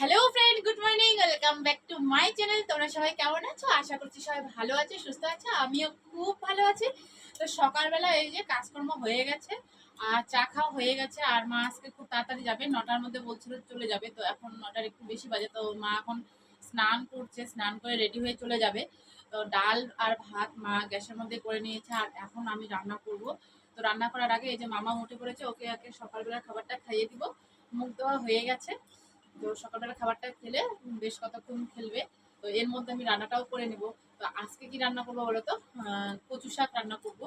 Hello friend good morning welcome back to my channel তোমরা সবাই কেমন আছো? আশা করছি সবাই ভালো আছে, সুস্থ আছে। আমিও খুব ভালো আছি। তো সকালবেলা এই যে কাজকর্ম হয়ে গেছে, আর চা খাওয়া হয়ে গেছে, আর মা আজকে খুব তাড়াতাড়ি যাবে। নটার মধ্যে বলছিল চলে যাবে, তো এখন নটার একটু বেশি বাজে, তো মা এখন স্নান করছে, স্নান করে রেডি হয়ে চলে যাবে। তো ডাল আর ভাত মা গ্যাসের মধ্যে করে নিয়েছে, আর এখন আমি রান্না করব। তো রান্না করার আগে এই যে মামা উঠে পড়েছে, ওকে আগে সকালবেলা খাবারটা খাইয়ে দিব। মুখ দেওয়া হয়ে গেছে। তো সকালবেলা খাবারটা খেলে বেশ কতক্ষণ খেলবে, তো এর মধ্যে আমি রান্নাটাও করে নেব। তো আজকে কি রান্না করব বলো তো? কচু শাক রান্না করব।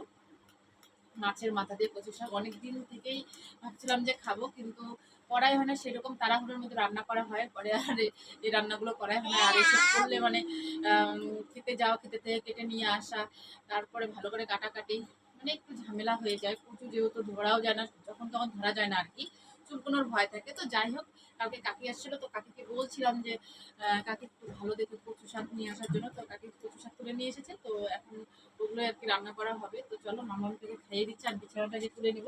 মাছের মাথা দিয়ে কচু শাক। অনেক দিন থেকেই ভাবছিলাম যে খাব, কিন্তু করাই হয় না, সেরকম তাড়াহুড়োর মধ্যে রান্না করা হয়। পরে আর এই রান্নাগুলো করাই হয় না। আর এসব করলে মানে খেতে যাওয়া খেতে থেকে কেটে নিয়ে আসা, তারপরে ভালো করে কাটাকাটি মানে একটু ঝামেলা হয়ে যায়। কচু যেহেতু ধরাও যায় না, যখন তখন ধরা যায় না আর কি। চুলকোনোর ভয় থাকে। তো যাই হোক কালকে কাকি আসছিল, তো কাকিকে বলছিলাম যে কাকি একটু ভালো দেখে কচু শাক নিয়ে আসার জন্য। তো কাকি কচু শাক তুলে নিয়ে এসেছে, তো এখন ওগুলো আর কি রান্না করা হবে। তো চলো মামাম থেকে খাইয়ে দিচ্ছি, আর বিছানাটাকে তুলে নিব।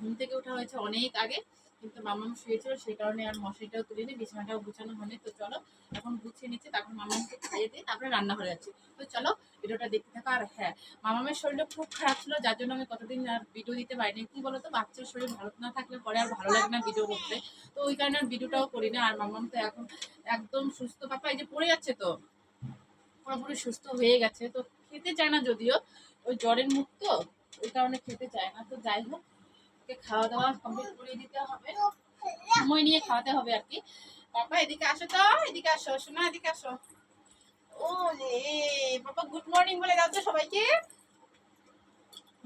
ঘুম থেকে ওঠা হয়েছে অনেক আগে। কিন্তু মামাম শুয়েছিল, সেই কারণে আর মশারিটাও তুলে বিছানাটাও গুছানো হয়নি। তো চলো, এখন গুছিয়ে নিচ্ছি, তারপর মামামকে খাইয়ে দিয়ে তারপরে রান্না হয়ে যাচ্ছে। তো চলো, ভিডিওটা দেখতে থাকো। আর হ্যাঁ মামামের শরীরটা খুব খারাপ ছিল, যার জন্য আমি কতদিন আর ভিডিও দিতে পারিনি। কি বলতো, বাচ্চার শরীর ভালো না থাকলে পরে আর ভালো লাগে না ভিডিও করতে। তো ওই কারণে আর ভিডিওটাও করি না আর মামাম তো এখন একদম সুস্থ। পাপা, এই যে পড়ে যাচ্ছে তো, পুরোপুরি সুস্থ হয়ে গেছে। তো খেতে চায় না যদিও, ওই জ্বরের মুখ তো, ওই কারণে খেতে চায় না। তো যাই হোক ওকে খাওয়া দাওয়া কমপ্লিট করে দিতে হবে। সময় নিয়ে খাওয়াতে হবে আর কি। পাপা এদিকে আসো তো, এদিকে আসো শোনা এদিকে আসো। ও রে পাপা গুড মর্নিং বলে দাও তো সবাইকে।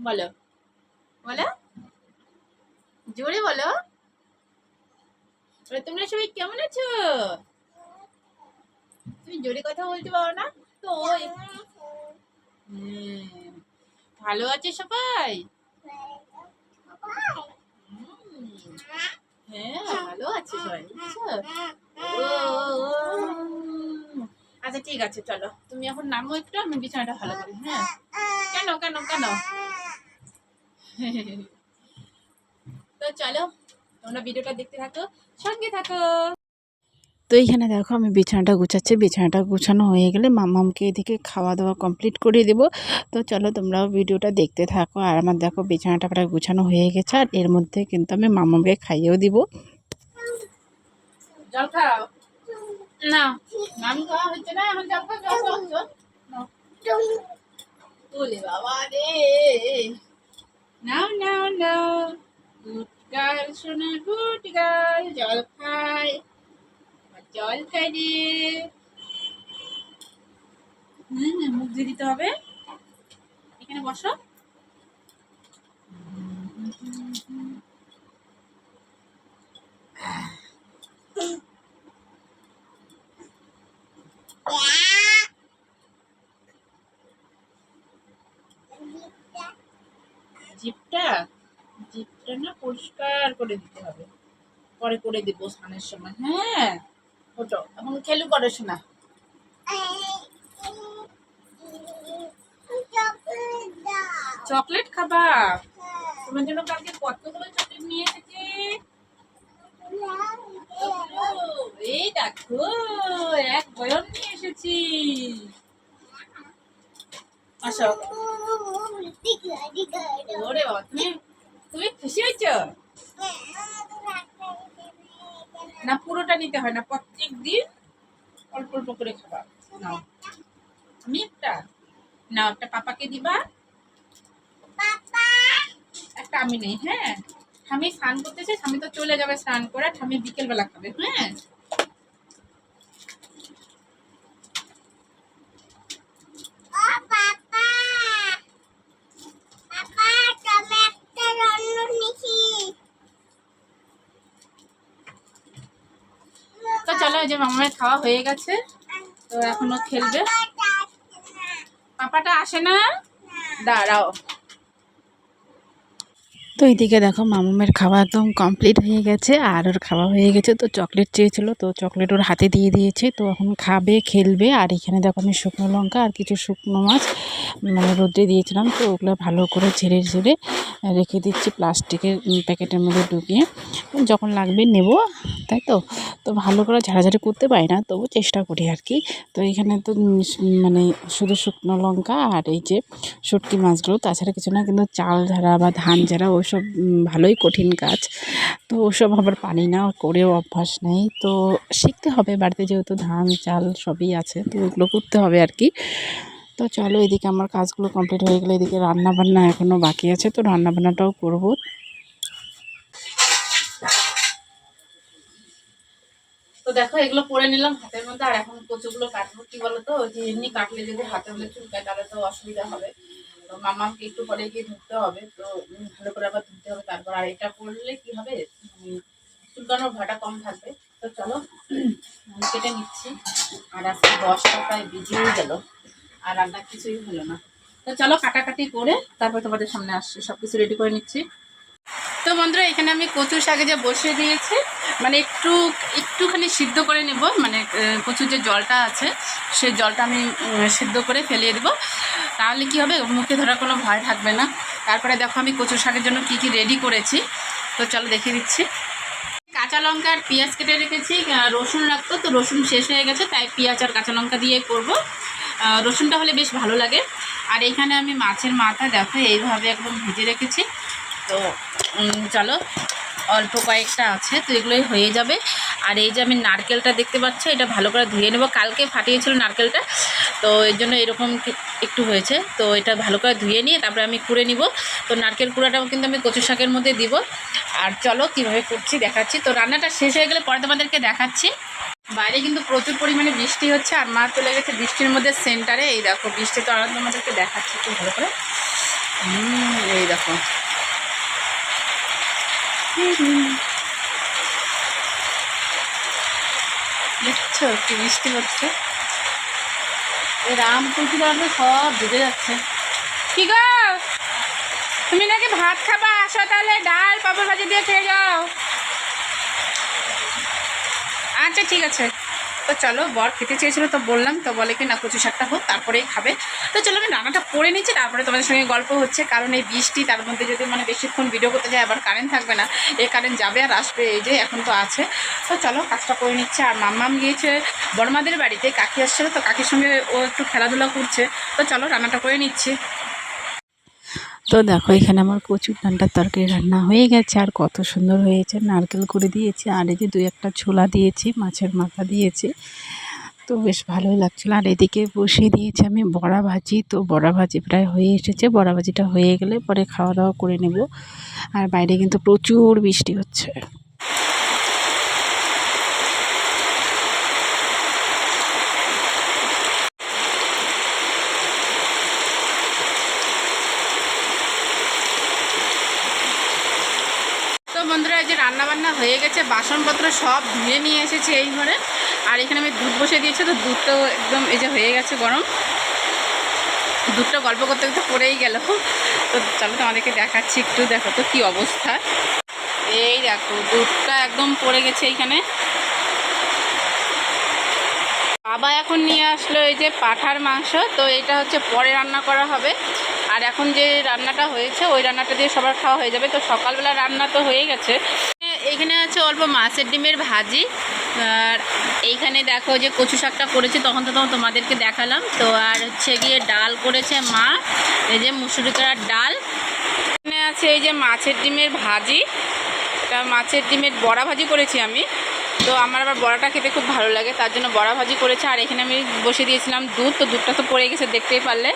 বলো বলো, জোরে বলো। তোমরা সবাই কেমন আছো? তুমি জোরে কথা বলতে পারো না? তো ভালো আছে সবাই? হ্যাঁ ভালো আছে সবাই। আচ্ছা ঠিক আছে, চলো। তুমি এখন নামো একটু, আমি বিছানাটা ভালো করি হ্যাঁ? কেন কেন কেন? তো চলো, তোমরা ভিডিওটা দেখতে থাকো, সঙ্গে থাকো। তো এইখানে দেখো আমি বিছানাটা গুছাচ্ছি। বিছানাটা গুছানো হয়ে গেলে মামামকে এদিকে খাওয়া দাওয়া কমপ্লিট করে দেব। তো চলো তোমরাও ভিডিওটা দেখতে থাকো। আর আমার দেখো বিছানাটা প্রায় গুছানো হয়ে গেছে। আর এর মধ্যে কিন্তু আমি মামামকে খাইয়েও দিব। না না। গুড গার্ল গুড গার্ল জল আবার জল খাই রে মুখ দিয়ে দিতে হবে। এখানে বসো। জিপটা? জিপটা না পরিষ্কার করে দিতে হবে। পরে করে দিব স্নানের সময়। হ্যাঁ। ওটো এখন খেলু করে শোনা চকলেট খাবা? তোমার জন্য কালকে কতগুলো চকলেট নিয়ে এসেছি? এই দেখো, এক বয়ন নিয়ে এসেছি। আসো। ওরে বাবা, তুমি তুমি খুশি হয়েছো? না, পুরোটা নিতে হয় না। প্রত্যেক দিন অল্প অল্প করে খাবা। নাও। আমি একটা নাও, একটা পাপাকে দিবা। একটা আমি নেই হ্যাঁ। আমি স্নান করতেছে আমি তো চলে যাবে স্নান করে স্বামী বিকেলবেলা খাবে হ্যাঁ। তো চলো যে মামার খাওয়া হয়ে গেছে। তো এখনও খেলবে। পাপাটা আসে না? দাঁড়াও। তো এইদিকে দেখো মামামের খাওয়া একদম কমপ্লিট হয়ে গেছে, আর ওর খাওয়া হয়ে গেছে তো চকলেট চেয়েছিল, তো চকলেট ওর হাতে দিয়ে দিয়েছে, তো এখন খাবে, খেলবে, আর এখানে দেখো আমি শুকনো লঙ্কা আর কিছু শুকনো মাছ মানে রোদ্রে দিয়েছিলাম, তো ওগুলো ভালো করে ঝেড়ে ঝেড়ে রেখে দিচ্ছি প্লাস্টিকের প্যাকেটের মধ্যে ঢুকিয়ে। যখন লাগবে নেব তাই তো? তো ভালো করে ঝাড়াঝাড়ি করতে পারি না তবু চেষ্টা করি আর কি। তো এখানে তো মানে শুধু শুকনো লঙ্কা আর এই যে শুটকি মাছগুলো তাছাড়া কিছু না কিন্তু চাল ঝাড়া বা ধান ঝাড়া উম, ভালোই কঠিন কাজ। তো ওসব আবার পানি না করেও অভ্যাস নেই। তো শিখতে হবে বাড়িতে যেহেতু ধান চাল সবই আছে তো ওগুলো করতে হবে আর কি। তো চলো এদিকে আমার কাজগুলো কমপ্লিট হয়ে গেলে এদিকে রান্না বান্না এখনও বাকি আছে, তো রান্না বান্নাটাও করব। তো দেখো, এগুলো পরে নিলাম হাতের মধ্যে, আর এখন কচুগুলো কাটবো। কি বলতো, যে এমনি কাটলে যদি হাতের মধ্যে চুলকায়, তাহলে তো অসুবিধা হবে। তো মামাকে একটু পরে গিয়ে ধুতে হবে, তো ভালো করে আবার ধুতে হবে তারপর। আর এটা করলে কি হবে চুলকানোর ভাটা কম থাকবে। তো চলো কেটে নিচ্ছি। আর আজকে দশটা প্রায় বেজেও গেল। আর রান্না কিছুই হলো না। তো চলো কাটাকাটি করে তারপর তোমাদের সামনে আসছি সব কিছু রেডি করে নিচ্ছি। তো বন্ধুরা, এখানে আমি কচুর শাকে যে বসিয়ে দিয়েছি মানে একটু, একটুখানি সিদ্ধ করে নেব মানে কচুর যে জলটা আছে, সেই জলটা আমি সিদ্ধ করে ফেলিয়ে দেবো। তাহলে কি হবে, মুখে ধরার কোনো ভয় থাকবে না। তারপরে দেখো আমি কচুর শাকের জন্য কি কি রেডি করেছি। তো চলো দেখিয়ে দিচ্ছি। কাঁচা লঙ্কা আর পেঁয়াজ কেটে রেখেছি রসুন রাখতো তো রসুন শেষ হয়ে গেছে, তাই পেঁয়াজ আর কাঁচা লঙ্কা দিয়ে করব। রসুনটা হলে বেশ ভালো লাগে। আর এখানে আমি মাছের মাথা দেখো, এইভাবে একদম ভেজে রেখেছি। তো চলো, অল্প কয়েকটা আছে, তো এগুলোই হয়ে যাবে। আর এই যে আমি নারকেলটা দেখতে পাচ্ছ, এটা ভালো করে ধুয়ে নেব। কালকে ফাটিয়েছিল নারকেলটা, তো এর জন্য এরকম একটু হয়েছে। তো এটা ভালো করে ধুয়ে নিয়ে তারপরে আমি কুড়ে নিব। তো নারকেল কুড়াটাও কিন্তু আমি কচু শাকের মধ্যে দিব। আর চলো, কীভাবে করছি দেখাচ্ছি। তো রান্নাটা শেষ হয়ে গেলে পরে তোমাদেরকে দেখাচ্ছি। বাইরে কিন্তু প্রচুর পরিমাণে বৃষ্টি হচ্ছে আর মা চলে গেছে বৃষ্টির মধ্যে সেন্টারে। এই দেখো, বৃষ্টি তো আর তোমাদেরকে দেখাচ্ছি একটু ভালো করে। এই দেখো। দেখছ কি বৃষ্টি হচ্ছে? এই রাম তুলসী পাতা সব ভিজে যাচ্ছে। কি গো? তুমি নাকি ভাত খাবা? আসো তাহলে ডাল, পাপড় ভাজি দিয়ে খেয়ে যাও। আচ্ছা ঠিক আছে। তো চলো, বর খেতে চেয়েছিলো তো বললাম, তো বলে কি না, কচু শাকটা হোক তারপরেই খাবে। তো চলো, আমি রান্নাটা করে নিচ্ছি, তারপরে তোমাদের সঙ্গে গল্প হচ্ছে। কারণ এই বৃষ্টি, তার মধ্যে যদি মানে বেশিক্ষণ ভিডিও করতে যায় আবার কারেন্ট থাকবে না এই কারেন্ট যাবে আর আসবে, এই যে এখন তো আছে। তো চলো, কাজটা করে নিচ্ছে, আর মাম্মাম গিয়েছে বড়মাদের বাড়িতে, কাকি আসছিল, তো কাকির সঙ্গে ও একটু খেলাধুলা করছে। তো চলো, রান্নাটা করে নিচ্ছি। তো দেখো, এখানে আমার কচুর ডান্ডার তরকারি রান্না হয়ে গেছে। আর কত সুন্দর হয়েছে। নারকেল করে দিয়েছি, আর এই যে দুই একটা ছোলা দিয়েছি, মাছের মাথা দিয়েছি। তো বেশ ভালোই লাগছিল। আর এদিকে বসিয়ে দিয়েছি আমি বড়া ভাজি। তো বড়া ভাজি প্রায় হয়ে এসেছে। বড়া ভাজিটা হয়ে গেলে পরে খাওয়া দাওয়া করে নেব। আর বাইরে কিন্তু প্রচুর বৃষ্টি হচ্ছে তো বন্ধুরা এই যে রান্না বান্না হয়ে গেছে বাসনপত্র সব ধুয়ে নিয়ে এসেছি এই ঘরে। আর এখানে আমি দুধ বসে দিয়েছি, তো দুধটাও একদম এই যে হয়ে গেছে গরম। দুধটা গল্প করতে করতে পড়েই গেল। তো চলো তোমাদেরকে দেখাচ্ছি একটু, দেখো তো কি অবস্থা। এই দেখো, দুধটা একদম পড়ে গেছে এইখানে বাবা এখন নিয়ে আসলো এই যে পাঠার মাংস, তো এটা হচ্ছে পরে রান্না করা হবে। আর এখন যে রান্নাটা হয়েছে, ওই রান্নাটা দিয়ে সবার খাওয়া হয়ে যাবে। তো সকালবেলা রান্না তো হয়ে গেছে। এখানে আছে অল্প মাছের ডিমের ভাজি। আর এইখানে দেখো যে কচু শাকটা করেছি, তখন তো তখন তোমাদেরকে দেখালাম। তো আর হচ্ছে গিয়ে ডাল করেছে মা, এই যে মুসুরি করার ডাল। এখানে আছে এই যে মাছের ডিমের ভাজি। এটা মাছের ডিমের বড়া ভাজি করেছি আমি। তো আমার আবার বড়াটা খেতে খুব ভালো লাগে, তার জন্য বড়া ভাজি করেছে। আর এখানে আমি বসে দিয়েছিলাম দুধ, তো দুধটা তো পড়ে গেছে দেখতেই পারলে।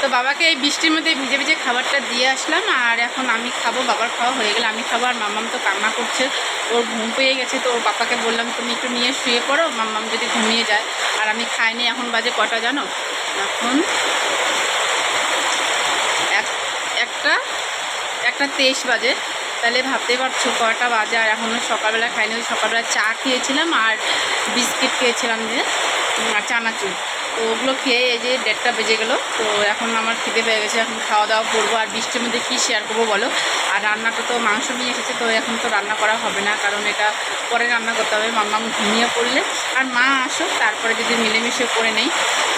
তো বাবাকে এই বৃষ্টির মধ্যে ভিজে ভিজে খাবারটা দিয়ে আসলাম, আর এখন আমি খাব, বাবার খাওয়া হয়ে গেলে। আমি খাব, আর মাম্মাম তো কান্না করছে, ওর ঘুম পেয়ে গেছে, তো ওর পাপাকে বললাম, তুমি একটু নিয়ে শুয়ে পড়ো, মাম্মাম যদি ঘুমিয়ে যায়। আর আমি খাইনি, এখন বাজে কটা জানো? এখন এক, একটা একটা তেইশ বাজে। তাহলে ভাবতেই পারছ, কটা বাজে, আর এখনও সকালবেলা খাইনি, ওই সকালবেলা চা খেয়েছিলাম, আর বিস্কিট খেয়েছিলাম যে আর চানাচুর। তো ওগুলো খেয়ে এই যে দেড়টা বেজে গেলো। তো এখন আমার খিদে পেয়ে গেছে, এখন খাওয়া দাওয়া করব আর বৃষ্টির মধ্যে কী শেয়ার করব বলো? আর রান্নাটা তো মাংস নিয়ে এসেছে, তো এখন তো রান্না করা হবে না, কারণ এটা পরে রান্না করতে হবে। মাম্মা ঘুমিয়ে পড়লে। আর মা আসুক, তারপরে যদি মিলেমিশে করে নেই।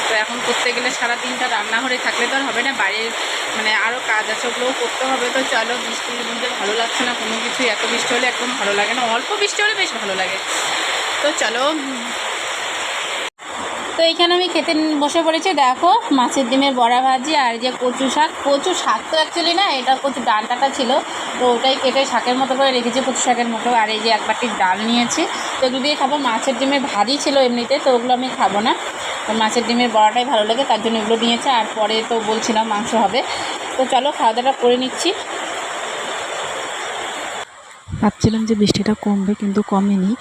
তো এখন করতে গেলে সারা দিনটা রান্নাঘরে থাকলে তো আর হবে না বাইরের মানে আরও কাজ আছে, ওগুলোও করতে হবে। তো চলো, বৃষ্টির মধ্যে ভালো লাগছে না কোনো কিছু এত বৃষ্টি হলে একদম ভালো লাগে না, অল্প বৃষ্টি হলে বেশ ভালো লাগে। তো চলো তো এইখানে আমি খেতে বসে পড়েছি, দেখো মাছের ডিমের বড়া ভাজি আর যে কচু শাক। কচু শাক তো অ্যাকচুয়ালি না, এটা কচু ডালটাটা ছিল, তো ওটাই কেটে শাকের মতো করে রেখেছি, কচু শাকের মতো। আর এই যে এক বাটি ডাল নিয়েছি, তো এগুলো দিয়ে খাব। মাছের ডিমের ভাজি ছিল এমনিতে, তো ওগুলো আমি খাব না। তো মাছের ডিমের বড়াটাই ভালো লাগে, তার জন্য এগুলো নিয়েছে। আর পরে তো বলছিলাম মাংস হবে। তো চলো খাওয়া দাওয়াটা করে নিচ্ছি। ভাবছিলাম যে বৃষ্টিটা কমবে, কিন্তু কমেনি।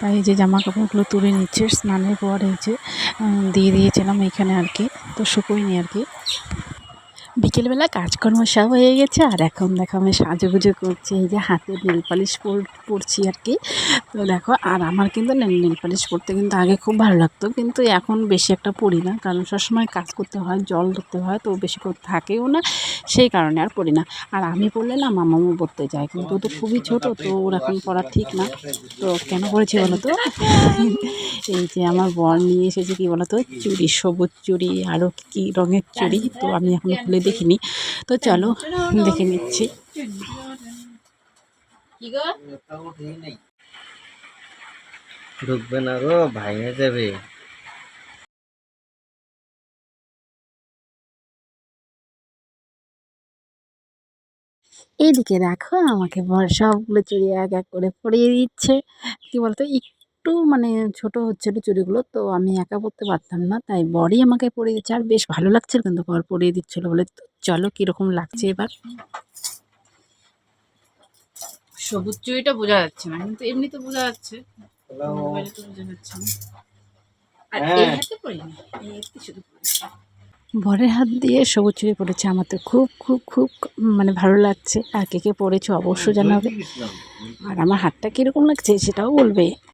তাই এই যে জামা কাপড়গুলো তুলে নিচ্ছে, স্নানের পর এই যে দিয়ে দিয়েছিলাম এখানে আর কি তো শুকোয়নি আর কি। বিকেলবেলা কাজকর্ম সব হয়ে গেছে, আর এখন দেখো আমি সাজুগুজু করছি, এই যে হাতে নেল পালিশ পরছি আর কি। তো দেখো, আর আমার কিন্তু নেল পালিশ পরতে কিন্তু আগে খুব ভালো লাগতো, কিন্তু এখন বেশি একটা পরি না, কারণ সবসময় কাজ করতে হয়, জল ধরতে হয়, তো বেশি করে থাকেও না, সেই কারণে আর পরি না। আর আমি পড়লে না মামামু পড়তে যায়, কিন্তু তো খুবই ছোট, তো ওর এখন পড়া ঠিক না, তো কেন করেছি বলো তো? এই যে আমার বর নিয়ে এসেছে কি বলো তো? চুড়ি সবুজ চুড়ি আরও কী রঙের চুড়ি তো আমি এখনও খুলে দেখিনি। তো চলো দেখে নিচ্ছি। ঢুকবে না গো ভাইয়া যাবে। এইদিকে দেখো আমাকে বর সবগুলো চুড়ি এক এক করে পরিয়ে দিচ্ছে। কি বলতো একটু মানে ছোট হচ্ছিল চুড়িগুলো তো আমি একা পরতে পারতাম না। তাই বরই আমাকে পরিয়ে দিচ্ছে। আর বেশ ভালো লাগছিল কিন্তু বর পরিয়ে দিচ্ছিল বলে। তো চলো কীরকম লাগছে এবার? সবুজ চুড়িটা বোঝা যাচ্ছে না কিন্তু এমনি তো বোঝা যাচ্ছে। মোবাইলে তো বোঝা যাচ্ছে না। আর এই হ্যাঁ। হাতে পরিনি এই হাতে শুধু বরের হাত দিয়ে সবুজ চুড়ি পড়েছে আমার তো খুব খুব খুব মানে ভালো লাগছে। আর কে কে পড়েছো অবশ্য জানাবে। আর আমার হাতটা কীরকম লাগছে সেটাও বলবে।